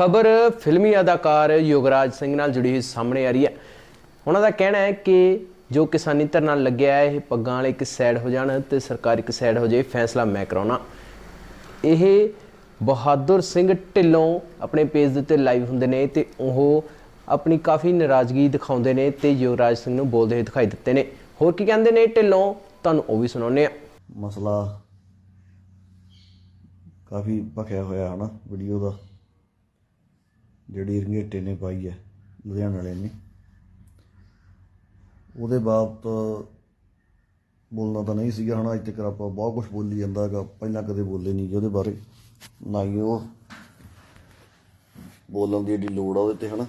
ਖਬਰ ਫਿਲਮੀ ਅਦਾਕਾਰ ਯੋਗਰਾਜ ਸਿੰਘ ਨਾਲ ਜੁੜੀ ਹੋਈ ਸਾਹਮਣੇ ਆ ਰਹੀ ਹੈ। ਉਹਨਾਂ ਦਾ ਕਹਿਣਾ ਹੈ ਕਿ ਜੋ ਕਿਸਾਨੀ ਧਰਨਾ ਲੱਗਿਆ ਹੈ, ਇਹ ਪੱਗਾਂ ਵਾਲੇ ਇੱਕ ਸਾਈਡ ਹੋ ਜਾਣ ਤੇ ਸਰਕਾਰ ਇੱਕ ਸਾਈਡ ਹੋ ਜਾਏ, ਫੈਸਲਾ ਮੈਂ ਕਰਾਉਣਾ। ਇਹ ਬਹਾਦਰ ਸਿੰਘ ਢਿੱਲੋਂ ਆਪਣੇ ਪੇਜ ਦੇ ਉੱਤੇ ਲਾਈਵ ਹੁੰਦੇ ਨੇ ਤੇ ਉਹ ਆਪਣੀ ਕਾਫੀ ਨਾਰਾਜ਼ਗੀ ਦਿਖਾਉਂਦੇ ਨੇ ਤੇ ਯੁਵਰਾਜ ਸਿੰਘ ਨੂੰ ਬੋਲਦੇ ਹੋਏ ਦਿਖਾਈ ਦਿੱਤੇ ਨੇ। ਹੋਰ ਕੀ ਕਹਿੰਦੇ ਨੇ ਢਿੱਲੋਂ? ਤੁਹਾਨੂੰ ਉਹ ਵੀ ਸੁਣਾਉਂਦੇ ਆ ਮਸਲਾ ਕਾਫੀ ਭਖਿਆ ਹੋਇਆ ਹਨਾ ਵੀਡੀਓ ਦਾ। ਜਿਹੜੀ ਰੰਗੇਟੇ ਨੇ ਪਾਈ ਹੈ ਲੁਧਿਆਣਾ ਵਾਲੇ ਨੇ। ਉਹਦੇ ਬਾਬਤ ਬੋਲਣਾ ਤਾਂ ਨਹੀਂ ਸੀਗਾ, ਹਨਾ, ਅੱਜ ਤੱਕ ਆਪਾਂ ਬਹੁਤ ਕੁਝ ਬੋਲੀ ਜਾਂਦਾ ਹੈਗਾ, ਪਹਿਲਾਂ ਕਦੇ ਬੋਲੇ ਨਹੀਂ ਉਹਦੇ ਬਾਰੇ, ਨਾ ਹੀ ਉਹ ਬੋਲਣ ਦੀ ਏਡੀ ਲੋੜ ਆ ਉਹਦੇ ਤੇ, ਹਨਾ।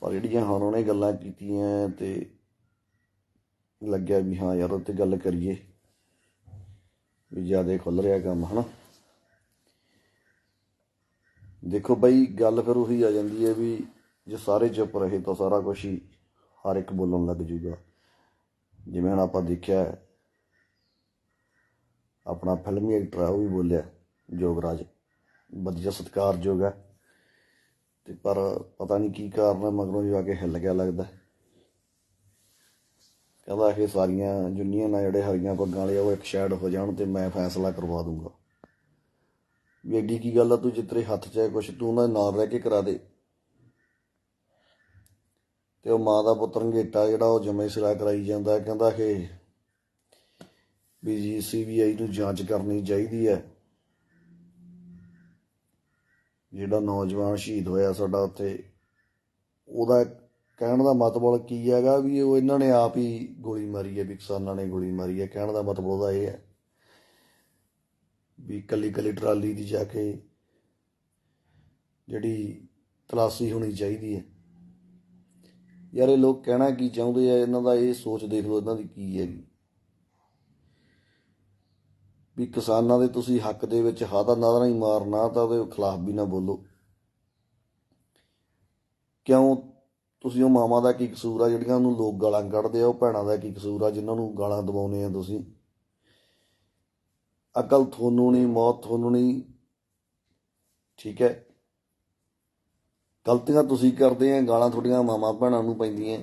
ਪਰ ਜਿਹੜੀਆਂ ਹੁਣ ਉਹਨੇ ਗੱਲਾਂ ਕੀਤੀਆਂ ਤੇ ਲੱਗਿਆ ਵੀ ਹਾਂ ਯਾਰ, ਉਹ ਤੇ ਗੱਲ ਕਰੀਏ, ਵੀ ਜ਼ਿਆਦਾ ਖੁੱਲ ਰਿਹਾ ਕੰਮ, ਹਨਾ। ਦੇਖੋ ਬਈ, ਗੱਲ ਫਿਰ ਉਹੀ ਆ ਜਾਂਦੀ ਹੈ ਵੀ ਜੇ ਸਾਰੇ ਚੁੱਪ ਰਹੇ ਤਾਂ ਸਾਰਾ ਕੁਝ ਹੀ ਹਰ ਇੱਕ ਬੋਲਣ ਲੱਗ ਜੂਗਾ। ਜਿਵੇਂ ਹੁਣ ਆਪਾਂ ਦੇਖਿਆ ਆਪਣਾ ਫਿਲਮੀ ਐਕਟਰ ਆ, ਉਹ ਵੀ ਬੋਲਿਆ, ਜੋਗਰਾਜ। ਵਧੀਆ ਸਤਿਕਾਰਯੋਗ ਹੈ। ਤੇ ਪਰ ਪਤਾ ਨਹੀਂ ਕੀ ਕਾਰਨ ਹੈ, ਮਗਰੋਂ ਜਾ ਕੇ ਹਿੱਲ ਗਿਆ ਲੱਗਦਾ। ਕਹਿੰਦਾ ਕਿ ਸਾਰੀਆਂ ਜੁਨੀਆਂ ਨਾਲ ਜਿਹੜੇ ਹਰੀਆਂ ਪੱਗਾਂ ਵਾਲੇ ਆ, ਉਹ ਇੱਕ ਸ਼ੈਡ ਹੋ ਜਾਣ ਤੇ ਮੈਂ ਫੈਸਲਾ ਕਰਵਾ ਦੂੰਗਾ। ਵੀ ਐਡੀ ਕੀ ਗੱਲ ਆ, ਤੂੰ ਜਿੱਤਰੇ ਹੱਥ 'ਚ ਹੈ ਕੁਛ, ਤੂੰ ਉਹਨਾਂ ਦੇ ਨਾਲ ਰਹਿ ਕੇ ਕਰਾ ਦੇ। ਤੇ ਉਹ ਮਾਂ ਦਾ ਪੁੱਤਰ ਰੰਗੇਟਾ ਜਿਹੜਾ ਉਹ ਜਮੇ ਸਿਰਾ ਕਰਾਈ ਜਾਂਦਾ, ਕਹਿੰਦਾ ਕਿ ਵੀ ਜੀ, ਸੀਬੀਆਈ ਨੂੰ ਜਾਂਚ ਕਰਨੀ ਚਾਹੀਦੀ ਹੈ। ਜਿਹੜਾ ਨੌਜਵਾਨ ਸ਼ਹੀਦ ਹੋਇਆ ਸਾਡਾ ਉੱਥੇ, ਉਹਦਾ ਕਹਿਣ ਦਾ ਮਤਲਬ ਕੀ ਹੈਗਾ ਵੀ ਉਹ ਇਹਨਾਂ ਨੇ ਆਪ ਹੀ ਗੋਲੀ ਮਾਰੀ ਹੈ, ਵੀ ਕਿਸਾਨਾਂ ਨੇ ਗੋਲੀ ਮਾਰੀ ਹੈ, ਕਹਿਣ ਦਾ ਮਤਲਬ ਉਹਦਾ ਇਹ ਹੈ। ਵੀ ਕੱਲੀ ਕੱਲੀ ਟਰਾਲੀ ਦੀ ਜਾ ਕੇ ਜਿਹੜੀ ਤਲਾਸ਼ੀ ਹੋਣੀ ਚਾਹੀਦੀ ਹੈ। ਯਾਰ ਇਹ ਲੋਕ ਕਹਿਣਾ ਕੀ ਚਾਹੁੰਦੇ ਆ, ਇਹਨਾਂ ਦਾ ਇਹ ਸੋਚ ਦੇਖ ਲਓ ਇਹਨਾਂ ਦੀ ਕੀ ਹੈਗੀ। ਵੀ ਕਿਸਾਨਾਂ ਦੇ ਤੁਸੀਂ ਹੱਕ ਦੇ ਵਿੱਚ ਹਾਦਾ ਨਾਰਾ ਨਹੀਂ ਮਾਰਨਾ ਤਾਂ ਉਹਦੇ ਖਿਲਾਫ ਵੀ ਨਾ ਬੋਲੋ। ਕਿਉਂ? ਤੁਸੀਂ ਉਹ ਮਾਵਾਂ ਦਾ ਕੀ ਕਸੂਰ ਆ ਜਿਹੜੀਆਂ ਉਹਨੂੰ ਲੋਕ ਗਾਲਾਂ ਕੱਢਦੇ ਆ, ਉਹ ਭੈਣਾਂ ਦਾ ਕੀ ਕਸੂਰ ਆ ਜਿਨ੍ਹਾਂ ਨੂੰ ਗਾਲਾਂ ਦਵਾਉਂਦੇ ਆ ਤੁਸੀਂ? ਅਕਲ ਤੁਹਾਨੂੰ ਨਹੀਂ, ਮੌਤ ਤੁਹਾਨੂੰ ਨਹੀਂ। ਠੀਕ ਹੈ? ਗਲਤੀਆਂ ਤੁਸੀਂ ਕਰਦੇ ਆ, ਗਾਲਾਂ ਤੁਹਾਡੀਆਂ ਮਾਵਾਂ ਭੈਣਾਂ ਨੂੰ ਪੈਂਦੀਆਂ।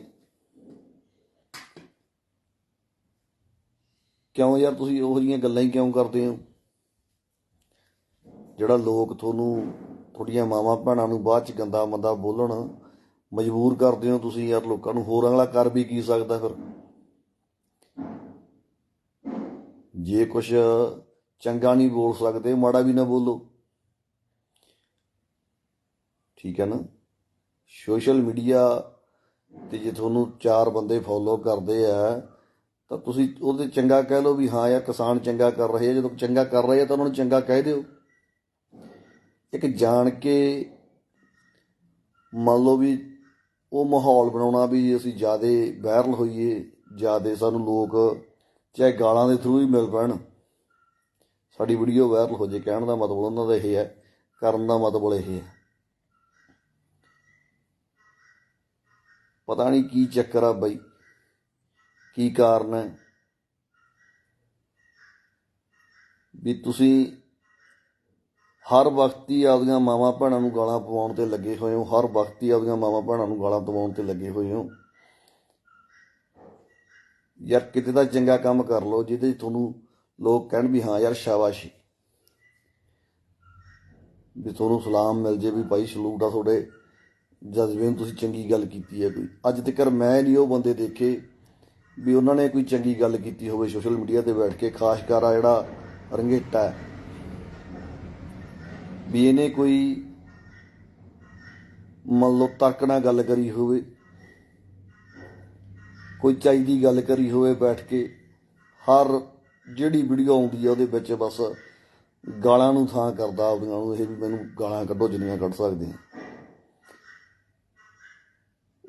ਕਿਉਂ ਯਾਰ ਤੁਸੀਂ ਉਹੋ ਜਿਹੀਆਂ ਗੱਲਾਂ ਹੀ ਕਿਉਂ ਕਰਦੇ ਹੋ? ਜਿਹੜਾ ਲੋਕ ਤੁਹਾਨੂੰ ਤੁਹਾਡੀਆਂ ਮਾਵਾਂ ਭੈਣਾਂ ਨੂੰ ਬਾਅਦ ਚ ਗੰਦਾ ਮੰਦਾ ਬੋਲਣ, ਮਜਬੂਰ ਕਰਦੇ ਹੋ ਤੁਸੀਂ ਯਾਰ ਲੋਕਾਂ ਨੂੰ, ਹੋਰ ਅਗਲਾ ਕਰ ਵੀ ਕੀ ਸਕਦਾ ਫਿਰ? ਜੇ ਕੁਛ ਚੰਗਾ ਨਹੀਂ ਬੋਲ ਸਕਦੇ, ਮਾੜਾ ਵੀ ਨਾ ਬੋਲੋ। ਠੀਕ ਹੈ ਨਾ? ਸੋਸ਼ਲ ਮੀਡੀਆ ਤੇ ਜੇ ਤੁਹਾਨੂੰ ਚਾਰ ਬੰਦੇ ਫੋਲੋ ਕਰਦੇ ਆ, ਤਾਂ ਤੁਸੀਂ ਉਹਦੇ ਚੰਗਾ ਕਹਿ ਲਓ ਵੀ ਹਾਂ ਯਾਰ ਕਿਸਾਨ ਚੰਗਾ ਕਰ ਰਹੇ ਆ, ਜਦੋਂ ਚੰਗਾ ਕਰ ਰਹੇ ਆ ਤਾਂ ਉਹਨਾਂ ਨੂੰ ਚੰਗਾ ਕਹਿ ਦਿਓ। ਇੱਕ ਜਾਣ ਕੇ ਮੰਨ ਲਓ ਵੀ ਉਹ ਮਾਹੌਲ ਬਣਾਉਣਾ ਵੀ ਅਸੀਂ ਜਿਆਦੇ ਵਾਇਰਲ ਹੋਈਏ, ਜਿਆਦੇ ਸਾਨੂੰ ਲੋਕ ਚਾਹੇ ਗਾਲਾਂ ਦੇ ਥਰੂ ਹੀ ਮਿਲ ਪੈਣ। ਸਾਡੀ ਵੀਡੀਓ ਵਾਇਰਲ ਹੋ ਜੇ, ਕਹਿਣ ਦਾ ਮਤਲਬ ਉਹਨਾਂ ਦਾ ਇਹ ਹੈ, ਕਰਨ ਦਾ ਮਤਲਬ ਇਹ ਹੈ। ਪਤਾ ਨਹੀਂ ਕੀ ਚੱਕਰ ਆ ਬਈ, ਕੀ ਕਾਰਨ ਹੈ। ਵੀ ਤੁਸੀਂ ਹਰ ਵਕਤ ਹੀ ਆਪਦੀਆਂ ਮਾਵਾਂ ਭੈਣਾਂ ਨੂੰ ਗਾਲਾਂ ਪਵਾਉਣ ਤੇ ਲੱਗੇ ਹੋਏ ਹੋ, ਹਰ ਵਕਤ ਹੀ ਆਪਦੀਆਂ ਮਾਵਾਂ ਭੈਣਾਂ ਨੂੰ ਗਾਲਾਂ ਪਵਾਉਣ ਤੇ ਲੱਗੇ ਹੋਏ ਹੋ। ਯਾਰ ਕਿਤੇ ਦਾ ਚੰਗਾ ਕੰਮ ਕਰ ਲਓ, ਜਿਹਦੇ 'ਚ ਤੁਹਾਨੂੰ ਲੋਕ ਕਹਿਣ ਵੀ ਹਾਂ ਯਾਰ ਸ਼ਾਬਾਸ਼ ਵੀ ਤੁਹਾਨੂੰ ਸਲਾਮ ਮਿਲ ਜੇ ਵੀ ਭਾਈ ਸਲੂਟ ਆ ਤੁਹਾਡੇ। ਜਜ਼ਬੇ ਨੂੰ ਤੁਸੀਂ ਚੰਗੀ ਗੱਲ ਕੀਤੀ ਹੈ ਕੋਈ। ਅੱਜ ਤੱਕ ਮੈਂ ਨਹੀਂ ਉਹ ਬੰਦੇ ਦੇਖੇ ਵੀ ਉਹਨਾਂ ਨੇ ਕੋਈ ਚੰਗੀ ਗੱਲ ਕੀਤੀ ਹੋਵੇ ਸੋਸ਼ਲ ਮੀਡੀਆ ਤੇ ਬੈਠ ਕੇ, ਖਾਸ ਕਰ ਆ ਜਿਹੜਾ ਰੰਗੇਟਾ ਵੀ ਇਹਨੇ ਕੋਈ ਮੰਨ ਲਓ ਤਰਕ ਨਾਲ ਗੱਲ ਕਰੀ ਹੋਵੇ, ਕੋਈ ਚਾਹੀਦੀ ਗੱਲ ਕਰੀ ਹੋਵੇ ਬੈਠ ਕੇ, ਹਰ ਜਿਹੜੀ ਵੀਡੀਓ ਆਉਂਦੀ ਆ ਉਹਦੇ ਵਿੱਚ ਬਸ ਗਾਲਾਂ ਨੂੰ ਥਾਂ ਕਰਦਾ ਆਪਣੀਆਂ ਨੂੰ, ਇਹ ਵੀ ਮੈਨੂੰ ਗਾਲਾਂ ਕੱਢੋ ਜਿੰਨੀਆਂ ਕੱਢ ਸਕਦੇ ਆ।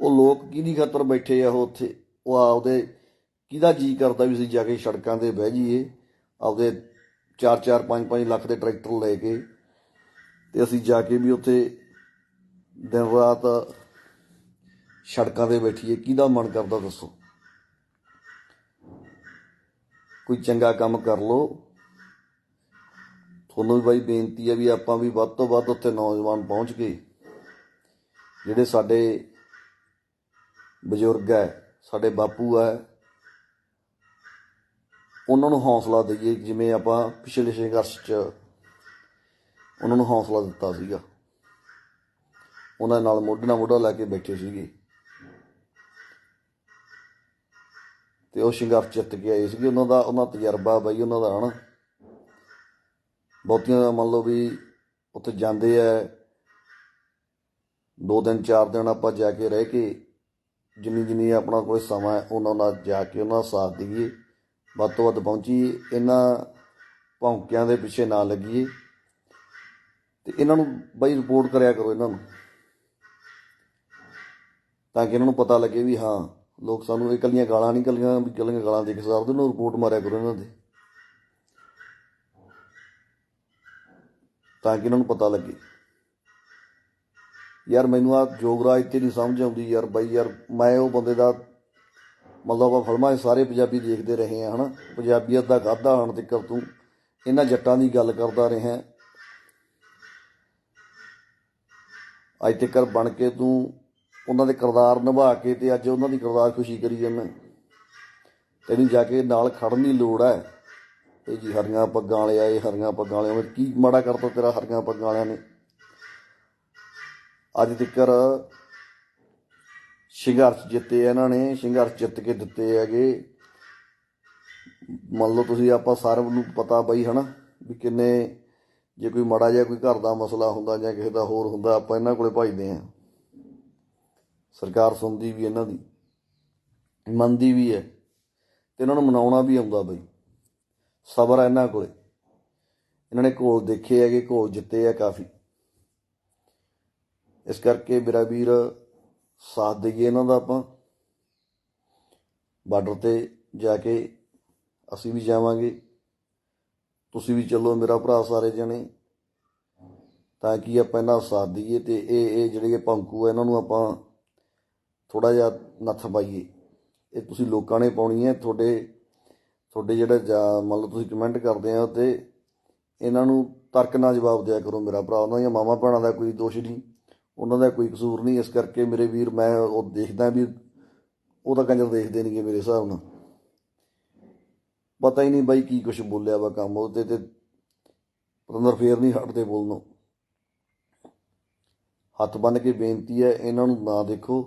ਉਹ ਲੋਕ ਕਿਹਦੀ ਖਾਤਰ ਬੈਠੇ ਆ ਉਹ ਉੱਥੇ? ਉਹ ਆਪਦੇ ਕਿਹਦਾ ਜੀ ਕਰਦਾ ਵੀ ਅਸੀਂ ਜਾ ਕੇ ਸੜਕਾਂ ਤੇ ਬਹਿ ਜਾਈਏ? ਆਪਦੇ 4-4 5-5 ਲੱਖ ਦੇ ਟਰੈਕਟਰ ਲੈ ਕੇ ਤੇ ਅਸੀਂ ਜਾ ਕੇ ਵੀ ਉੱਥੇ ਦਿਨ ਰਾਤ ਸੜਕਾਂ ਤੇ ਬੈਠੀਏ। ਕਿਹਦਾ ਮਨ ਕਰਦਾ ਦੱਸੋ? ਕੋਈ ਚੰਗਾ ਕੰਮ ਕਰ ਲਓ। ਤੁਹਾਨੂੰ ਵੀ ਬਾਈ ਬੇਨਤੀ ਹੈ ਵੀ ਆਪਾਂ ਵੀ ਵੱਧ ਤੋਂ ਵੱਧ ਉੱਥੇ ਨੌਜਵਾਨ ਪਹੁੰਚ ਕੇ ਜਿਹੜੇ ਸਾਡੇ ਬਜ਼ੁਰਗ ਹੈ ਸਾਡੇ ਬਾਪੂ ਹੈ ਉਹਨਾਂ ਨੂੰ ਹੌਸਲਾ ਦਈਏ, ਜਿਵੇਂ ਆਪਾਂ ਪਿਛਲੇ ਸੰਘਰਸ਼ 'ਚ ਉਹਨਾਂ ਨੂੰ ਹੌਸਲਾ ਦਿੱਤਾ ਸੀਗਾ। ਉਹਨਾਂ ਨਾਲ ਮੋਢੇ ਨਾਲ ਮੋਢਾ ਲਾ ਕੇ ਬੈਠੇ ਸੀਗੇ। ਤੇ ਉਹ ਸੰਘਰਸ਼ ਜਿੱਤ ਕੇ ਆਏ ਸੀਗੇ। ਉਹਨਾਂ ਦਾ ਉਹਨਾਂ ਤਜਰਬਾ ਬਈ ਉਹਨਾਂ ਦਾ ਹਨਾ? ਬਹੁਤੀਆਂ ਮੰਨ ਲਓ ਵੀ ਉੱਥੇ ਜਾਂਦੇ ਆ। ਦੋ ਦਿਨ ਚਾਰ ਦਿਨ ਆਪਾਂ ਜਾ ਕੇ ਰਹਿ ਕੇ ਜਿੰਨੀ ਜਿੰਨੀ ਆਪਣਾ ਕੋਈ ਸਮਾਂ ਹੈ, ਉਹਨਾਂ ਨਾਲ ਜਾ ਕੇ ਉਹਨਾਂ ਦਾ ਸਾਥ ਦਈਏ। ਵੱਧ ਤੋਂ ਵੱਧ ਪਹੁੰਚੀਏ। ਇਹਨਾਂ ਭੌਂਕਿਆਂ ਦੇ ਪਿੱਛੇ ਨਾ ਲੱਗੀਏ। ਤੇ ਇਹਨਾਂ ਨੂੰ ਬਈ ਰਿਪੋਰਟ ਕਰਿਆ ਕਰੋ ਇਹਨਾਂ ਨੂੰ। ਤਾਂ ਕਿ ਇਹਨਾਂ ਨੂੰ ਪਤਾ ਲੱਗੇ ਵੀ ਹਾਂ ਲੋਕ ਸਾਨੂੰ ਇਹ ਇਕੱਲੀਆਂ ਗਾਲਾਂ ਨਹੀਂ ਇਕੱਲੀਆਂ ਵੀ ਇਕੱਲੀਆਂ ਗਾਲਾਂ ਦੇ ਕੇ ਸਾਰ ਨੂੰ ਰਿਪੋਰਟ ਮਾਰਿਆ ਕਰੋ ਇਹਨਾਂ ਦੇ। ਤਾਂ ਕਿ ਇਹਨਾਂ ਨੂੰ ਪਤਾ ਲੱਗੇ। ਯਾਰ ਮੈਨੂੰ ਆ ਜੋਗਰਾਜ ਤੇ ਨਹੀਂ ਸਮਝ ਆਉਂਦੀ ਯਾਰ ਬਾਈ ਯਾਰ, ਮੈਂ ਉਹ ਬੰਦੇ ਦਾ ਮਤਲਬ ਆਪਾਂ ਫਿਲਮਾਂ 'ਚ ਸਾਰੇ ਪੰਜਾਬੀ ਦੇਖਦੇ ਰਹੇ ਆ, ਹਨਾ? ਪੰਜਾਬੀਅਤ ਦਾ ਗਾਧਾ ਹਣ ਤੱਕ ਤੂੰ ਇਹਨਾਂ ਜੱਟਾਂ ਦੀ ਗੱਲ ਕਰਦਾ ਰਿਹਾ। ਅੱਜ ਤੱਕ ਬਣ ਕੇ ਤੂੰ ਉਹਨਾਂ ਦੇ ਕਿਰਦਾਰ ਨਿਭਾ ਕੇ ਤੇ ਅੱਜ ਉਹਨਾਂ ਦੀ ਕਿਰਦਾਰ ਖੁਸ਼ੀ ਕਰੀ ਜਾਂਦਾ ਤੈਨੂੰ ਜਾ ਕੇ ਨਾਲ ਖੜਨ ਦੀ ਲੋੜ ਹੈ ਇਹ ਜੀ ਹਰੀਆਂ ਪੱਗਾਂ ਵਾਲੇ ਆਏ, ਹਰੀਆਂ ਪੱਗਾਂ ਵਾਲਿਆਂ ਕੀ ਮਾੜਾ ਕਰਤਾ ਤੇਰਾ ਹਰੀਆਂ ਪੱਗਾਂ ਵਾਲਿਆਂ ਨੇ? ਅੱਜ ਤੱਕ ਸੰਘਰਸ਼ ਜਿੱਤੇ ਆ ਇਹਨਾਂ ਨੇ, ਸੰਘਰਸ਼ ਜਿੱਤ ਕੇ ਦਿੱਤੇ ਹੈਗੇ। ਮੰਨ ਲਓ ਤੁਸੀਂ ਆਪਾਂ ਸਾਰਿਆਂ ਨੂੰ ਪਤਾ ਬਈ ਹਨਾ, ਵੀ ਕਿੰਨੇ, ਜੇ ਕੋਈ ਮਾੜਾ ਜਿਹਾ ਕੋਈ ਘਰ ਦਾ ਮਸਲਾ ਹੁੰਦਾ ਜਾਂ ਕਿਸੇ ਦਾ ਹੋਰ ਹੁੰਦਾ, ਆਪਾਂ ਇਹਨਾਂ ਕੋਲੇ ਭਜਦੇ ਆਂ ਸਰਕਾਰ ਸੁਣਦੀ ਵੀ ਇਹਨਾਂ ਦੀ, ਮੰਨਦੀ ਵੀ ਹੈ ਤੇ ਇਹਨਾਂ ਨੂੰ ਮਨਾਉਣਾ ਵੀ ਆਉਂਦਾ ਬਈ। ਸਬਰ ਹੈ ਇਹਨਾਂ ਕੋਲੇ। ਇਹਨਾਂ ਨੇ ਘੋਲ ਦੇਖੇ ਹੈਗੇ, ਘੋਲ ਜਿੱਤੇ ਆ ਕਾਫੀ। ਇਸ ਕਰਕੇ ਮੇਰਾ ਵੀਰ ਸਾਥ ਦੇਈਏ ਇਹਨਾਂ ਦਾ ਆਪਾਂ। ਬਾਰਡਰ ਤੇ ਜਾ ਕੇ ਅਸੀਂ ਵੀ ਜਾਵਾਂਗੇ। ਤੁਸੀਂ ਵੀ ਚੱਲੋ ਮੇਰਾ ਭਰਾ ਸਾਰੇ ਜਣੇ। ਤਾਂ ਕਿ ਆਪਾਂ ਇਹਨਾਂ ਸਾਥ ਦਈਏ ਤੇ ਇਹ ਇਹ ਜਿਹੜੇ ਭੰਕੂ ਆ, ਇਹਨਾਂ ਨੂੰ ਆਪਾਂ ਥੋੜਾ ਜਿਹਾ ਨੱਥ ਪਾਈਏ ਇਹ ਤੁਸੀਂ ਲੋਕਾਂ ਨੇ ਪਾਉਣੀ ਹੈ। ਤੁਹਾਡੇ ਤੁਹਾਡੇ ਜਿਹੜਾ ਜਾ- ਮੰਨ ਲਓ ਤੁਸੀਂ ਕਮੈਂਟ ਕਰਦੇ ਆ ਤੇ ਇਹਨਾਂ ਨੂੰ ਤਰਕ ਨਾਲ ਜਵਾਬ ਦਿਆ ਕਰੋ ਮੇਰਾ ਭਰਾ। ਉਹਨਾਂ ਦੀਆਂ ਮਾਮਾ ਭੈਣਾਂ ਦਾ ਕੋਈ ਦੋਸ਼ ਨਹੀਂ। ਉਹਨਾਂ ਦਾ ਕੋਈ ਕਸੂਰ ਨਹੀਂ। ਇਸ ਕਰਕੇ ਮੇਰੇ ਵੀਰ, ਮੈਂ ਉਹ ਦੇਖਦਾ ਵੀ ਉਹ ਤਾਂ ਕੰਜਰ ਦੇਖਦੇ ਨਹੀਂਗੇ ਮੇਰੇ ਹਿਸਾਬ ਨਾਲ। ਪਤਾ ਹੀ ਨਹੀਂ ਬਾਈ ਕੀ ਕੁਝ ਬੋਲਿਆ ਵਾ ਕੰਮ ਉਹਦੇ ਤੇ। ਪਤੰਦਰ ਫੇਰ ਨਹੀਂ ਹਟਦੇ ਬੋਲਣੋਂ। ਹੱਥ ਬੰਨ ਕੇ ਬੇਨਤੀ ਹੈ, ਇਹਨਾਂ ਨੂੰ ਨਾ ਦੇਖੋ।